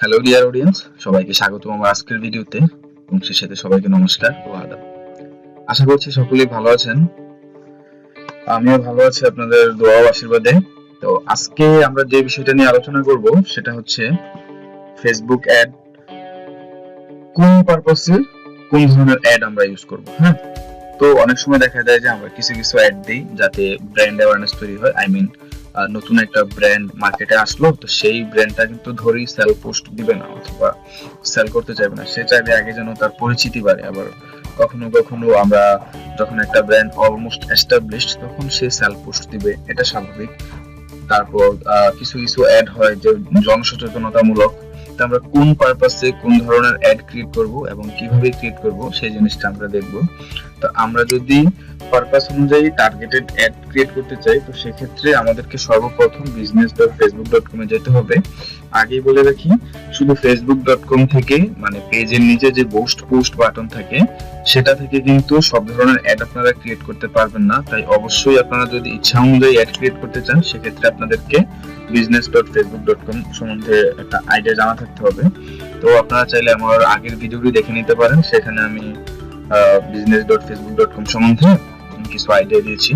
Hello dear audience সবাইকে স্বাগত আমার আজকের ভিডিওতে। এবং সেই সাথে সবাইকে নমস্কার ও আদাব। আশা করছি সকলেই ভালো আছেন। আমিও ভালো আছি আপনাদের দোয়া আশীর্বাদে। তো আজকে আমরা যে বিষয়টা নিয়ে আলোচনা করব, সেটা হচ্ছে ফেসবুক অ্যাড কোন পারপাসে কোন ধরনের অ্যাড আমরা ইউজ করব হ্যাঁ? তো অনেক সময় দেখা যায় যে আমরা কিছু কিছু অ্যাড দিই যাতে ব্র্যান্ড অ্যাওয়ারনেস তৈরি হয় আই মিন নতুন একটা ব্র্যান্ড মার্কেটে আসলো, তো সেই ব্র্যান্ডটা কিন্তু ধরেই সেল পোস্ট দিবে না অথবা সেল করতে চাইবে না। সে চাইবে আগে যেন তার পরিচিতি বাড়ে। আবার কখনো কখনো আমরা যখন একটা ব্র্যান্ড অলমোস্ট এস্টাবলিশড তখন সে সেল পোস্ট দিবে। এটা স্বাভাবিক। তারপর কিছু কিছু অ্যাড হয় যে জনসচেতনতামূলক। তো আমরা কোন পারপাসে কোন ধরনের অ্যাড ক্রিয়েট করব এবং কীভাবে ক্রিয়েট করব সেই জিনিসটা আমরা দেখব। তো আমরা যদি পারপাস অনুযায়ী টার্গেটেড অ্যাড ক্রিয়েট করতে চাই, তো সেক্ষেত্রে আমাদেরকে সর্বপ্রথম বিজনেস ডট ফেসবুক ডট কমে যেতে হবে। আগেই বলে রাখি, শুধু ফেসবুক ডট কম থেকে মানে পেজের নিচে যে পোস্ট পোস্ট বাটন থাকে, সেটা থেকে কিন্তু সব ধরনের অ্যাড আপনারা ক্রিয়েট করতে পারবেন না। তাই অবশ্যই আপনারা যদি ইচ্ছা অনুযায়ী অ্যাড ক্রিয়েট করতে চান, সেক্ষেত্রে আপনাদেরকে business dot Facebook dot com সম্বন্ধে একটা আইডিয়া জানা থাকতে হবে। তো আপনারা চাইলে আমার আগের ভিডিওটি দেখে নিতে পারেন। সেখানে আমি business dot Facebook dot com সম্বন্ধে কিছু আইডিয়া দিয়েছি।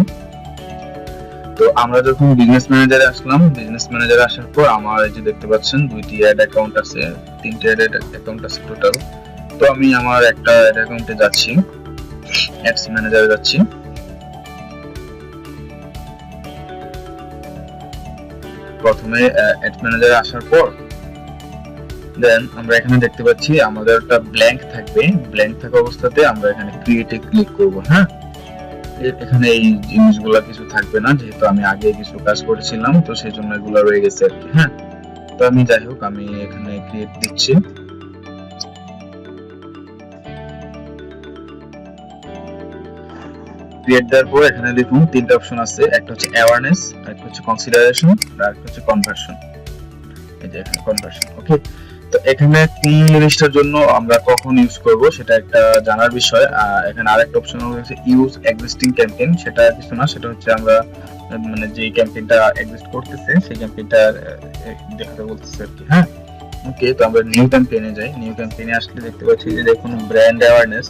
তো আমরা যখন বিজনেস ম্যানেজারে আসলাম বিজনেস ম্যানেজারে আসার পর আমার এই যে দেখতে পাচ্ছেন, দুইটি অ্যাড অ্যাকাউন্ট আছে, তিনটি অ্যাড অ্যাকাউন্ট আছে টোটাল তো আমি আমার একটা অ্যাড অ্যাকাউন্টে যাচ্ছি অ্যাডস ম্যানেজারে যাচ্ছি। প্রথমে অ্যাড ম্যানেজারে আসার পর দেন আমরা এখানে দেখতে পাচ্ছি আমাদের একটা ব্ল্যাঙ্ক থাকবে। ব্ল্যাঙ্ক থাকা অবস্থাতে আমরা এখানে ক্রিয়েটে ক্লিক করব হ্যাঁ? এখানে এই জিনিসগুলো কিছু থাকবে না, যেহেতু আমি আগে কিছু কাজ করেছিলাম, তো সেই জন্য এগুলো রয়ে গেছে আর কি হ্যাঁ? তো আমি যাই হোক, আমি এখানে ক্রিয়েট দিচ্ছি। ক্রিয়েট দেওয়ার পর এখানে দেখুন তিনটা অপশন আছে, একটা হচ্ছে অ্যাওয়ারনেস একটা হচ্ছে কনসিডারেশন আর একটা হচ্ছে কনভার্সন এই যে এখানে কনভার্সন ওকে তো এখানে কোন জিনিসটার জন্য আমরা কখন ইউজ করব সেটা একটা জানার বিষয়। আর এখানে আরেকটা অপশন হচ্ছে ইউজ এক্সিস্টিং ক্যাম্পেইন সেটা কিছু না, সেটা হচ্ছে আমরা মানে যে ক্যাম্পেইনটা এক্সিস্ট করতেছে, সেই ক্যাম্পেইনটা দেখাতে বলতেছে আর কি হ্যাঁ? ওকে তো আমরা নিউ ক্যাম্পেইনে যাই। নিউ ক্যাম্পেইনে আসলে দেখতে পাচ্ছি যে দেখুন ব্র্যান্ড অ্যাওয়ারনেস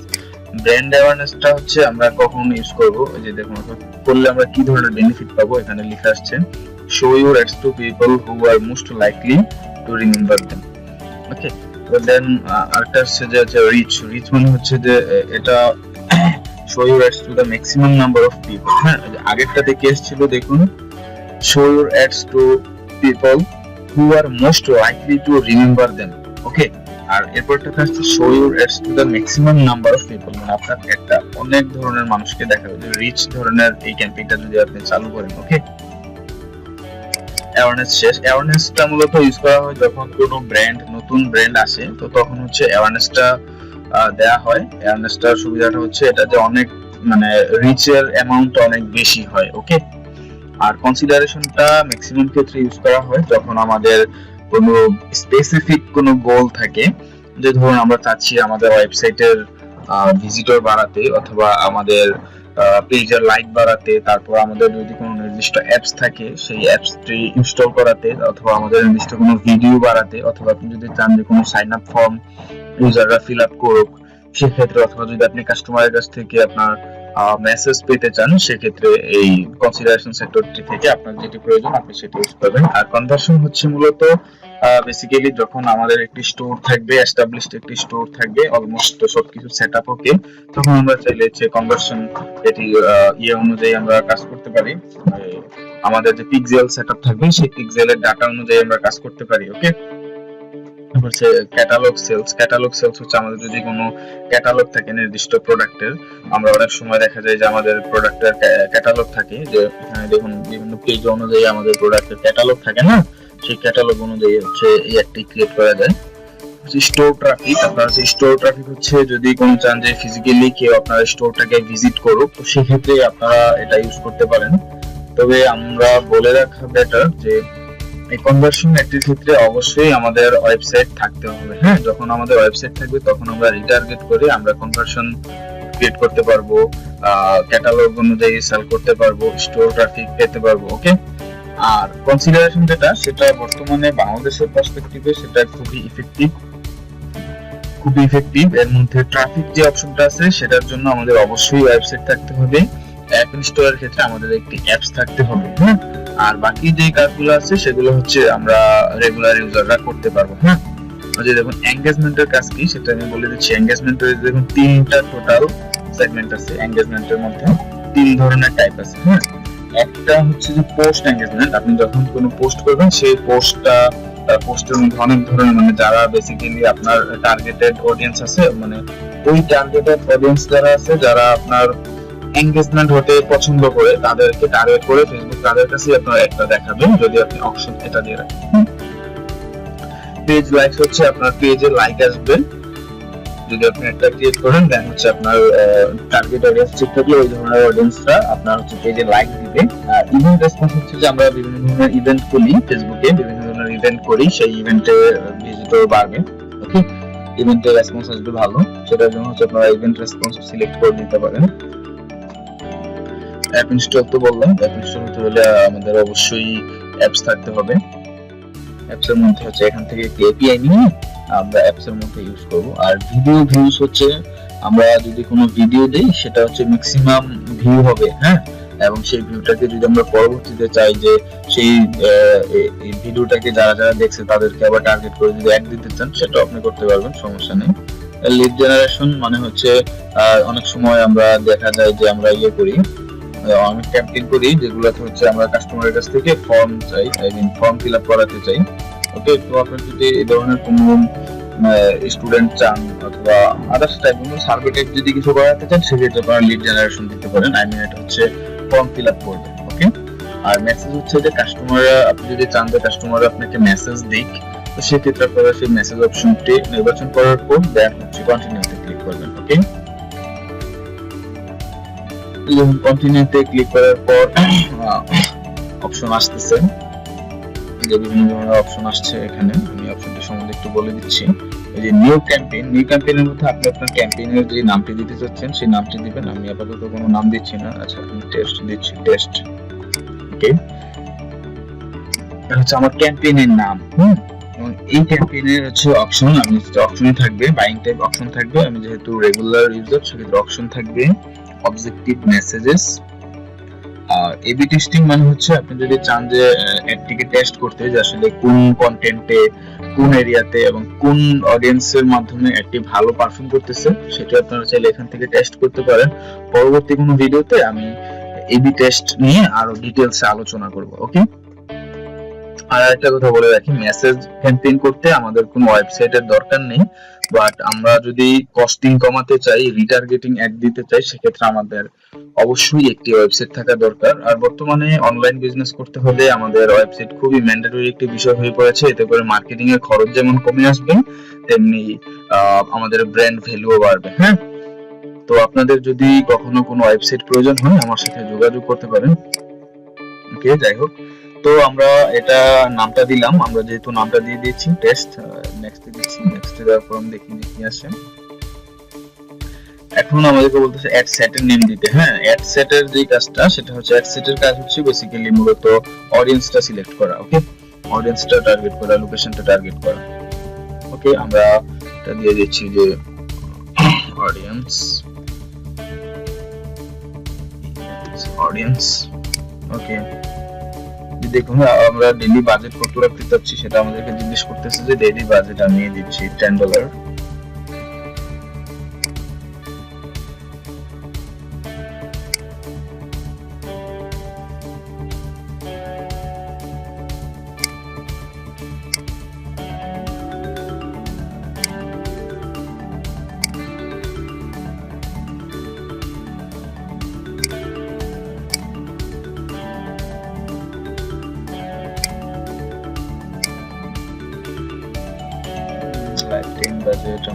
ব্র্যান্ড অ্যাওয়ারনেসটা হচ্ছে আমরা কখন ইউজ করব যে দেখুন করলে আমরা কি ধরনের বেনিফিট পাবো, এখানে লেখা আসছে show your ads to people who are most likely to remember them okay তো দেন আরেকটা হচ্ছে যে হচ্ছে রিচ রিচ মানে হচ্ছে যে এটা show your ads to the maximum number of people হ্যাঁ আগেরটাতে কেস ছিল দেখুন show your ads to people who are most likely to remember them okay আর এরপরটা হচ্ছে show your ads to the maximum number of people মানে আপনার একটা অনেক ধরনের মানুষকে দেখাবে যে রিচ ধরনের এই ক্যাম্পেইনটা যদি আপনি চালু করেন ওকে অ্যাওয়ারনেস শেষ। অ্যাওয়ারনেসটা মূলত ইউজ করা হয় যখন কোনো ব্র্যান্ড নতুন ব্র্যান্ড আসে, তো তখন হচ্ছে অ্যাওয়ারনেসটা দেয়া হয়। অ্যাওয়ারনেসটার সুবিধাটা হচ্ছে এটা যে অনেক মানে রিচের অ্যামাউন্ট অনেক বেশি হয় ওকে আর কনসিডারেশনটা ম্যাক্সিমাম ক্ষেত্রে ইউজ করা হয় যখন আমাদের কোনো স্পেসিফিক কোনো গোল থাকে? যে ধরুন আমরা চাচ্ছি আমাদের ওয়েবসাইটের ভিজিটর বাড়াতে অথবা আমাদের পেজের লাইক বাড়াতে, তারপর আমাদের যদি কোনো নির্দিষ্ট অ্যাপস থাকে, সেই অ্যাপসটি ইনস্টল করাতে অথবা আমাদের নির্দিষ্ট কোনো ভিডিও বাড়াতে অথবা আপনি যদি চান যে কোনো সাইন আপ ফর্ম ইউজাররা ফিল আপ করুক, সেক্ষেত্রে অথবা যদি আপনি কাস্টমারের কাছ থেকে আপনার মেসেজ পেতে চান, সেক্ষেত্রে এই কনসিডারেশন সেক্টরটি থেকে আপনার যেটি প্রয়োজন, আপনি সেটি ইউজ করবেন। আর কনভার্সন হচ্ছে মূলত বেসিক্যালি যখন আমাদের একটি স্টোর থাকবে এস্টাবলিশড একটি স্টোর থাকবে অলমোস্ট সবকিছু সেট আপ ওকে তখন আমরা চাইলে যে কনভার্সন এটি ইয়ে অনুযায়ী আমরা কাজ করতে পারি। আমাদের যে পিক্সেল সেটআপ থাকবে, সেই পিক্সেলের ডাটা অনুযায়ী আমরা কাজ করতে পারি ওকে হচ্ছে ক্যাটালগ সেলস ক্যাটালগ সেলস হচ্ছে আমাদের যদি কোনো ক্যাটালগ থাকে নির্দিষ্ট প্রোডাক্টের আমরা অনেক সময় দেখা যায় যে আমাদের প্রোডাক্টের ক্যাটালগ থাকে যে এখানে দেখুন, বিভিন্ন পেজ অনুযায়ী আমাদের প্রোডাক্টের ক্যাটালগ থাকে না? সেই ক্যাটালগ অনুযায়ী হচ্ছে এই একটি ক্রিয়েট করা যায়। স্টোর ট্রাফিক আপনার হচ্ছে স্টোর ট্রাফিক হচ্ছে যদি কোনো চান যে ফিজিক্যালি কেউ আপনার স্টোরটাকে ভিজিট করুক, তো সেক্ষেত্রে আপনারা এটা ইউজ করতে পারেন। তবে আমরা বলে রাখা বেটার যে এই কনভার্সন একটির ক্ষেত্রে অবশ্যই আমাদের ওয়েবসাইট থাকতে হবে। হ্যাঁ যখন আমাদের ওয়েবসাইট থাকবে, তখন আমরা রিটার্গেট করে আমরা কনভার্সন ক্রিয়েট করতে পারব ক্যাটালগ অনুযায়ী সেল করতে পারব স্টোর ট্রাফিক পেতে পারব ওকে আর কনসিডারেশন যেটা, সেটা বর্তমানে বাংলাদেশের পার্সপেক্টিভে সেটা খুবই ইফেক্টিভ খুবই ইফেক্টিভ এর মধ্যে ট্রাফিক যে অপশনটা আছে, সেটার জন্য আমাদের অবশ্যই ওয়েবসাইট থাকতে হবে। অ্যাপ ইনস্টলের ক্ষেত্রে আমাদের একটি অ্যাপস থাকতে হবে হ্যাঁ? আর বাকি যে কাজগুলো আছে, সেগুলো হচ্ছে আমরা রেগুলার ইউজাররা করতে পারব হ্যাঁ? যে দেখুন এঙ্গেজমেন্টের কাজ কি, সেটা আমি বলে দিচ্ছি। এঙ্গেজমেন্টের দেখুন, তিনটা টোটাল সেগমেন্ট আছে এঙ্গেজমেন্টের মধ্যে। তিন ধরনের টাইপ আছে হ্যাঁ? একটা হচ্ছে যে পোস্ট এঙ্গেজমেন্ট আপনি যখন কোনো পোস্ট করবেন, সেই পোস্টটা পোস্টের মধ্যে অনেক ধরনের মানে যারা বেসিক্যালি আপনার টার্গেটেড অডিয়েন্স আছে মানে ওই টার্গেটেড অডিয়েন্স যারা আছে, যারা আপনার এঙ্গেজমেন্ট হতে পছন্দ করে, তাদেরকে টার্গেট করে ফেসবুক তাদের কাছে আপনার একটা দেখাবেন, যদি আপনি অপশন এটা দিয়ে রাখেন। পেজ লাইকস হচ্ছে আপনার পেজে লাইক আসবে। যদি আপনি একটা ক্রিয়েট করেন দেন হচ্ছে আপনার টার্গেট অডিয়েন্স ঠিক থাকলে ওই ধরনের অডিয়েন্সরা আপনার হচ্ছে পেজে লাইক দিবে। আর ইভেন্ট রেসপন্স হচ্ছে যে আমরা বিভিন্ন ধরনের ইভেন্ট করি ফেসবুকে বিভিন্ন ধরনের ইভেন্ট করি, সেই ইভেন্টে ভিজিটর বাড়বে। ওকে ইভেন্টে রেসপন্স আসবে ভালো। সেটার জন্য হচ্ছে আপনারা ইভেন্ট রেসপন্স সিলেক্ট করে দিতে পারেন। অ্যাপ ইনস্টল তো বললাম অ্যাপ ইনস্টল হতে হলে আমাদের অবশ্যই অ্যাপস থাকতে হবে। অ্যাপস এর মধ্যে হচ্ছে এখান থেকে এপিআই নিয়ে আমরা অ্যাপস এর মধ্যে ইউজ করব। আর ভিডিও ভিউজ হচ্ছে, আমরা যদি কোনো ভিডিও দেই, সেটা হচ্ছে ম্যাক্সিমাম ভিউ হবে হ্যাঁ? এবং সেই ভিউটাকে যদি আমরা পরবর্তীতে চাই যে সেই ভিডিওটাকে যারা যারা দেখছে, তাদেরকে আবার টার্গেট করে যদি অ্যাড দিতে চান সেটা আপনি করতে পারবেন, সমস্যা নেই। লিড জেনারেশন মানে হচ্ছে অনেক সময় আমরা দেখা যায় যে আমরা ইয়ে করি অনেক ক্যাম্পেইন করি যেগুলোতে হচ্ছে আমরা কাস্টমারের কাছ থেকে ফর্ম চাই I mean form fill up করাতে চাই। ওকে তো আপনি যদি এই ধরনের কোনো স্টুডেন্ট চান অথবা আদার্স টাইপ কোনো সার্ভে টাইপ যদি কিছু করাতে চান, সেক্ষেত্রে আপনারা লিড জেনারেশন দিতে পারেন। আই মিন এটা হচ্ছে ফর্ম ফিল আপ করবেন ওকে আর মেসেজ হচ্ছে যে কাস্টমার আপনি যদি চান যে কাস্টমার আপনাকে মেসেজ দিক, তো সেক্ষেত্রে আপনারা সেই মেসেজ অপশনটি নির্বাচন করার পর দেন হচ্ছে কন্টিনিউতে ক্লিক করবেন ওকে যখন কন্টিনিউতে ক্লিক করার পর অপশন আসতেছে। বিভিন্ন ধরনের অপশন আসছে এখানে। আমি অপশনটি সম্বন্ধে একটু বলে দিচ্ছি। এই যে নিউ ক্যাম্পেইন নিউ ক্যাম্পেইনের মধ্যে আপনি আপনার ক্যাম্পেইনের যে নামটি দিতে চাচ্ছেন, সেই নামটি দিবেন। আমি আপাতত কোনো নাম দিচ্ছি না। আচ্ছা আমি টেস্ট দিচ্ছি টেস্ট ওকে এটা হচ্ছে আমার ক্যাম্পেইনের নাম। এই ক্যাম্পেইনের হচ্ছে অপশন আমি অপশনে থাকবে বাইং টাইপ অপশন থাকবে। আমি যেহেতু রেগুলার ইউজার সেক্ষেত্রে অপশন থাকবে। অবজেক্টিভ মেসেজেস আর এবি টেস্টিং মানে হচ্ছে আপনি যদি চান যে অ্যাডটিকে টেস্ট করতে, যে আসলে কোন কন্টেন্টে কোন এরিয়াতে এবং কোন অডিয়েন্সের মাধ্যমে অ্যাডটি ভালো পারফর্ম করতেছে, সেটা আপনারা চাইলে এখান থেকে টেস্ট করতে পারেন। পরবর্তী কোনো ভিডিওতে আমি এবি টেস্ট নিয়ে আরও ডিটেলসে আলোচনা করব ওকে আর একটা কথা বলে রাখি মেসেজ ক্যাম্পেইন করতে আমাদের কোনো ওয়েবসাইটের দরকার নেই। বাট আমরা যদি কস্টিং কমাতে চাই রিটার্গেটিং অ্যাড দিতে চাই, সেক্ষেত্রে আমাদের অবশ্যই একটি ওয়েবসাইট থাকা দরকার। আর বর্তমানে অনলাইন বিজনেস করতে হলে আমাদের ওয়েবসাইট খুবই ম্যান্ডেটরি একটি বিষয় হয়ে পড়েছে। এতে করে মার্কেটিং এর খরচ যেমন কমে আসবে, তেমনি আমাদের ব্র্যান্ড ভ্যালুও বাড়বে হ্যাঁ? তো আপনাদের যদি কখনো কোনো ওয়েবসাইট প্রয়োজন হয়, আমার সাথে যোগাযোগ করতে পারেন। ওকে যাই হোক। তো আমরা এটা নামটা দিলাম, আমরা যেহেতু নামটা দিয়ে দিয়েছি টেস্ট নেক্সট দিচ্ছি নেক্সট দেওয়ার পর দেখি কি আসে। এখন আমাদেরকে বলতেছে অ্যাড সেটের নেম দিতে হ্যাঁ? অ্যাড সেটের যে কাজটা, সেটা হচ্ছে অ্যাড সেটের কাজ হচ্ছে বেসিক্যালি মূলত অডিয়েন্সটা সিলেক্ট করা ওকে অডিয়েন্সটা টার্গেট করা লোকেশনটা টার্গেট করা। ওকে আমরা এটা দিয়ে দিচ্ছি যে অডিয়েন্স অডিয়েন্স ওকে দেখুন, আমরা ডেলি বাজেট কত রাখতে চাচ্ছি সেটা আমাদেরকে জিজ্ঞেস করতেছে যে ডেলি বাজেট আমি দিচ্ছি টেন ডলার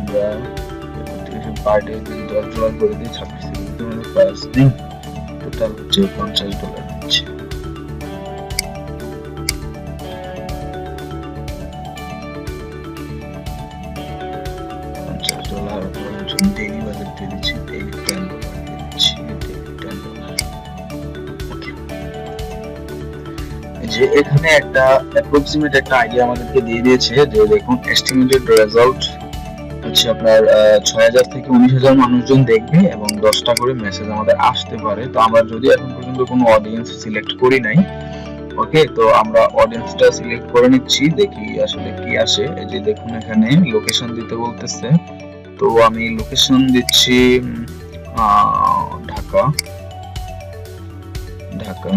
আমরা পার ডে যদি দশ ডলার করে দিই ছাব্বিশ পাঁচ দিন টোটাল হচ্ছে পঞ্চাশ ডলার হচ্ছে যে এখানে একটা অ্যাপ্রক্সিমেট একটা আইডিয়া আমাদেরকে দিয়ে দিয়েছে যে দেখুন এস্টিমেটেড রেজাল্ট হচ্ছে আপনার ছয় হাজার থেকে উনিশ হাজার মানুষজন দেখবে এবং দশটা করে মেসেজ আমাদের আসতে পারে। তো আমরা যদি এখন পর্যন্ত কোনো অডিয়েন্স সিলেক্ট করি নাই ওকে তো আমরা অডিয়েন্সটা সিলেক্ট করে নিচ্ছি, দেখি আসলে কি আসে। এই যে দেখুন এখানে লোকেশন দিতে বলতেছে। তো আমি লোকেশন দিচ্ছি ঢাকা। ঢাকা।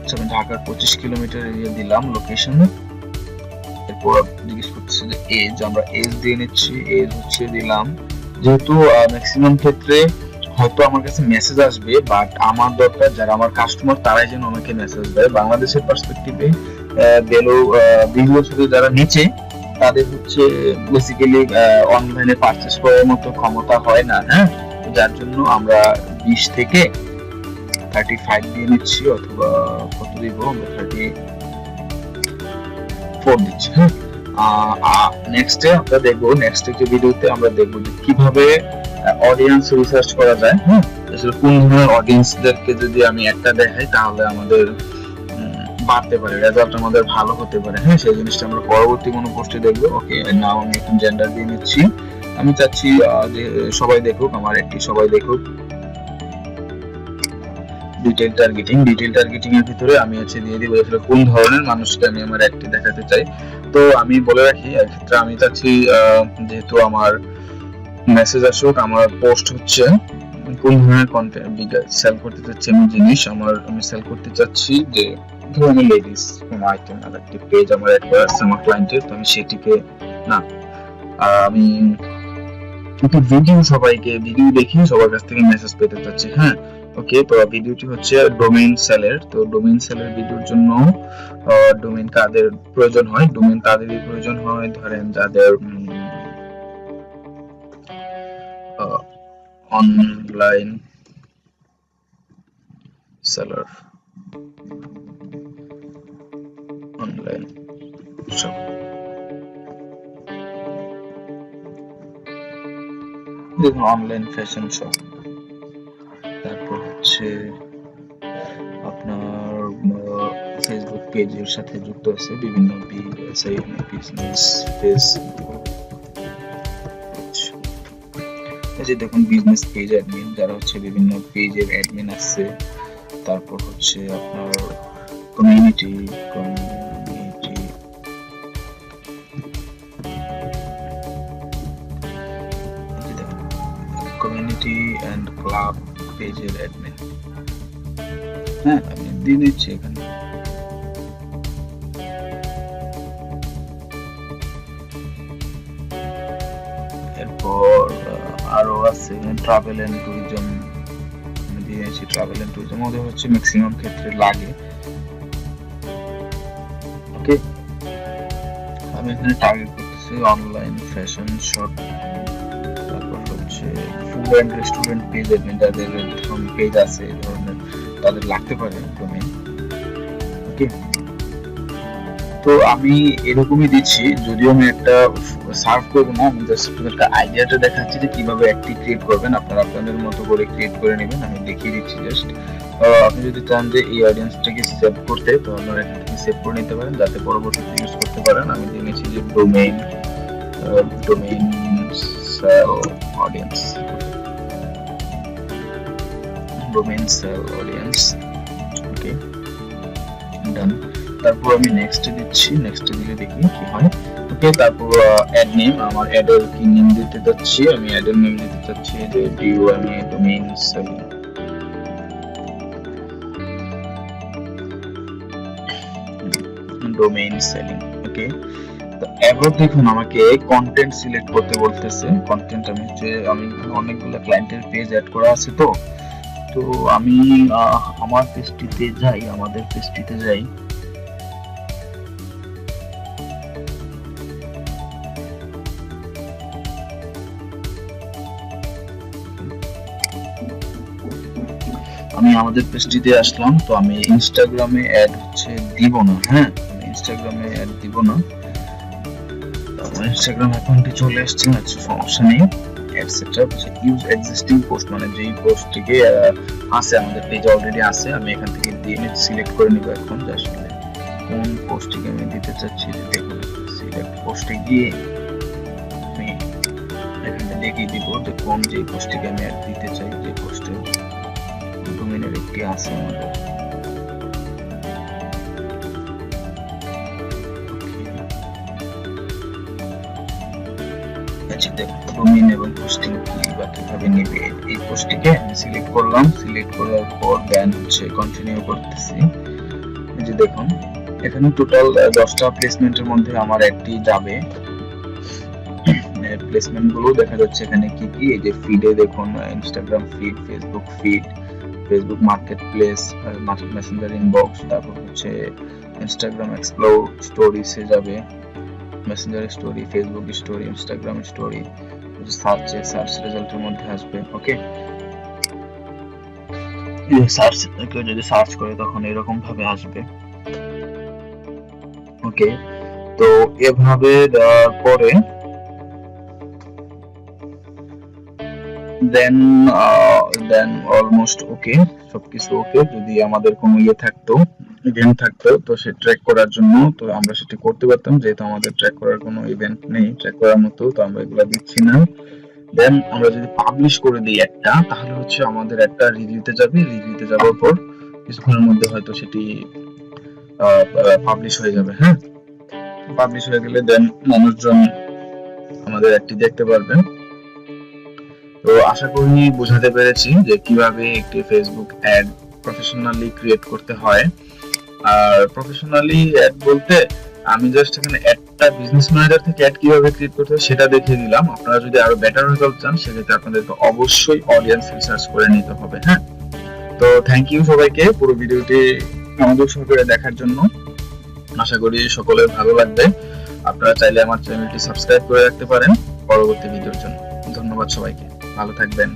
আচ্ছা ঢাকার পঁচিশ কিলোমিটার এরিয়া দিলাম লোকেশন এরপর জিজ্ঞেস করতেছে যে এজ আমরা এজ দিয়ে নিচ্ছি এজ হচ্ছে দিলাম। যেহেতু ম্যাক্সিমাম ক্ষেত্রে হয়তো আমার কাছে মেসেজ আসবে বাট আমার দরকার যারা আমার কাস্টমার তারাই যেন আমাকে মেসেজ দেয়। বাংলাদেশের পার্সপেক্টিভে বেলো বিগুলোর সাথে যারা নিচে, তাদের হচ্ছে বেসিক্যালি অনলাইনে পারচেস করার মতো ক্ষমতা হয় না হ্যাঁ? যার জন্য আমরা বিশ থেকে থার্টি ফাইভ দিয়ে নিচ্ছি, অথবা কত দিব? আমরা থার্টি ফোর দিচ্ছি হ্যাঁ নেক্সটে আমরা দেখব নেক্সট যে ভিডিওতে আমরা দেখব যে কীভাবে অডিয়েন্স রিসার্চ করা যায় হ্যাঁ? আসলে কোন ধরনের অডিয়েন্সদেরকে যদি আমি একটা দেখাই, তাহলে আমাদের বাড়তে পারে রেজাল্ট আমাদের ভালো হতে পারে হ্যাঁ? সেই জিনিসটা আমরা পরবর্তী কোনো পোস্টে দেখব। ওকে নাও আমি এখন জেন্ডার দিয়ে নিচ্ছি। আমি চাচ্ছি যে সবাই দেখুক, আমার একটি সবাই দেখুক। ডিটেল টার্গেটিং ডিটেল টার্গেটিং এর ভিতরে আমি হচ্ছে দিয়ে দিব আসলে কোন ধরনের মানুষকে আমি আমার অ্যাডটি দেখাতে চাই। তো আমি বলে রাখি এক্ষেত্রে আমি চাচ্ছি যেহেতু আমার মেসেজ আসুক, আমার পোস্ট হচ্ছে, কোন ধরনের কন্টেন্ট সেল করতে চাচ্ছি আমি জিনিস, আমার আমি সেল করতে চাচ্ছি যে ধরো আমি লেডিস কোন আইটেম আর একটি পেজ আমার অ্যাড করা আছে আমার ক্লায়েন্টের তো আমি সেটিকে না আমি একটু ভিডিও সবাইকে ভিডিও দেখি সবার কাছ থেকে মেসেজ পেতে চাচ্ছি হ্যাঁ। ওকে তো ভিডিওটি হচ্ছে ডোমেইন সেলের তো ডোমেইন সেলের ভিডিওর জন্য ডোমেইন কাদের প্রয়োজন হয়? ডোমেইন তাদেরই প্রয়োজন হয়, ধরেন যাদের online seller online shop online fashion shop পেজের সাথে যুক্ত আছে, বিভিন্ন বিজনেস পেজ যে দেখুন বিজনেস পেজ অ্যাডমিন যারা হচ্ছে বিভিন্ন পেজের অ্যাডমিন আছে, তারপর হচ্ছে আপনার community community community and club পেজের অ্যাডমিন হ্যাঁ আমি দিয়ে দিচ্ছি এখানে। আছে ট্রাভেল এন্ড ট্যুরিজম দিয়েছি ট্রাভেল এন্ড ট্যুরিজম ওদের হচ্ছে ম্যাক্সিমাম ক্ষেত্রে লাগে। ওকে আমি এখানে টার্গেট করতেছি অনলাইন ফ্যাশন শপ তারপর হচ্ছে ফুড অ্যান্ড রেস্টুরেন্ট পেজ যাদের পেজ আছে, এই ধরনের, তাদের লাগতে পারে ডোমেইন তো আমি এরকমই দিচ্ছি, যদিও আমি একটা সার্ভ করব না, আমি জাস্ট একটা আইডিয়াটা দেখাচ্ছি যে কীভাবে একটি ক্রিয়েট করবেন। আপনারা আপনাদের মতো করে ক্রিয়েট করে নেবেন, আমি দেখিয়ে দিচ্ছি জাস্ট আপনি যদি চান যে এই অডিয়েন্সটাকে সেভ করতে, তো আপনারা এখান থেকে সেভ করে নিতে পারেন, যাতে পরবর্তীতে ইউজ করতে পারেন। আমি নিচ্ছি যে domain domain audience domain audience okay done তারপর আমি নেক্সট দিচ্ছি নেক্সট দিলে দেখি কি হয়। ওকে তারপর অ্যাড নেম আমার অ্যাডের কি নেম দিতে চাচ্ছি? আমি অ্যাডের নেম দিতে চাচ্ছি যে ডিউ আমি domain selling domain selling okay তো এবার দেখুন আমাকে কন্টেন্ট সিলেক্ট করতে বলতেছে। কন্টেন্ট আমি হচ্ছে আমি অনেকগুলো ক্লায়েন্টের পেজ অ্যাড করা আছে তো। তো আমি আমার পেজটিতে যাই, আমাদের পেজটিতে যাই। আমি আমাদের পেজটিতে আসলাম, তো আমি ইনস্টাগ্রামে অ্যাড হচ্ছে দিব না হ্যাঁ ইনস্টাগ্রামে অ্যাড দিব না ইনস্টাগ্রাম অ্যাকাউন্টে চলে আসছে আচ্ছা সমস্যা নেই। এটসেট্রা ইউজ এক্সিস্টিং পোস্ট মানে যেই পোস্টটিকে আছে, আমাদের পেজে অলরেডি আছে, আমি এখান থেকে দিয়ে সিলেক্ট করে নিব এখন। জাস্ট কোন পোস্টটিকে আমি দিতে চাচ্ছি দেখুন। সিলেক্ট পোস্টে গিয়ে আমি এখানে দেখিয়ে দিব যে কোন যে পোস্টটিকে আমি অ্যাড দিতে চাই, যে পোস্টে ডোমেনের একটি আছে আমাদের। আচ্ছা দেখো ডোমেইন এবং হোস্টিং কি কীভাবে নেবে? এই পোস্টটিকে আমি সিলেক্ট করলাম। সিলেক্ট করার পর দেন হচ্ছে কন্টিনিউ করতেছি। যে দেখুন, এখানে টোটাল দশটা প্লেসমেন্টের মধ্যে আমার একটি যাবে। প্লেসমেন্টগুলো দেখা যাচ্ছে এখানে কি কি? এই যে ফিডে দেখুন Instagram feed Facebook feed Facebook marketplace messenger inbox তারপর হচ্ছে ইনস্টাগ্রাম এক্সপ্লোর স্টোরিজে যাবে। Messenger story Facebook story Instagram story সার্চে সার্চ রেজাল্টের মধ্যে আসবে ওকে সার্চ কেউ যদি সার্চ করে তখন এরকম ভাবে আসবে। ওকে তো এভাবে পরে দেন দেন অলমোস্ট ওকে সবকিছু ওকে যদি আমাদের কোনো ইয়ে থাকতো ইভেন্ট থাকতো, তো সে ট্র্যাক করার জন্য, তো আমরা সেটা করতে পারতাম। যেহেতু আমাদের ট্র্যাক করার কোনো ইভেন্ট নেই ট্র্যাক করার মতো, তো আমরা এগুলো দিচ্ছি না। দেন আমরা যদি পাবলিশ করে দিই একটা, তাহলে হচ্ছে আমাদের একটা রিভিউতে যাবে। রিভিউতে যাওয়ার পর কিছুক্ষণের মধ্যে হয়তো সেটি পাবলিশ হয়ে যাবে হ্যাঁ? পাবলিশ হয়ে গেলে দেন মানুষজন আমাদের একটি দেখতে পারবে তো আশা করি বোঝাতে পেরেছি যে কীভাবে একটি ফেসবুক অ্যাড প্রফেশনালি ক্রিয়েট করতে হয়। আর প্রফেশনালি অ্যাড বলতে আমি জাস্ট এখানে একটা বিজনেস ম্যানেজার থেকে অ্যাড কীভাবে ক্রিয়েট করতে হয় সেটা দেখিয়ে দিলাম। আপনারা যদি আরও বেটার রেজাল্ট চান, সেক্ষেত্রে আপনাদেরকে অবশ্যই অডিয়েন্স রিসার্চ করে নিতে হবে হ্যাঁ? তো থ্যাংক ইউ সবাইকে পুরো ভিডিওটি আমাদের সহকারে দেখার জন্য। আশা করি সকলের ভালো লাগবে। আপনারা চাইলে আমার চ্যানেলটি সাবস্ক্রাইব করে রাখতে পারেন পরবর্তী ভিডিওর জন্য। ধন্যবাদ সবাইকে। ভালো থাকবেন।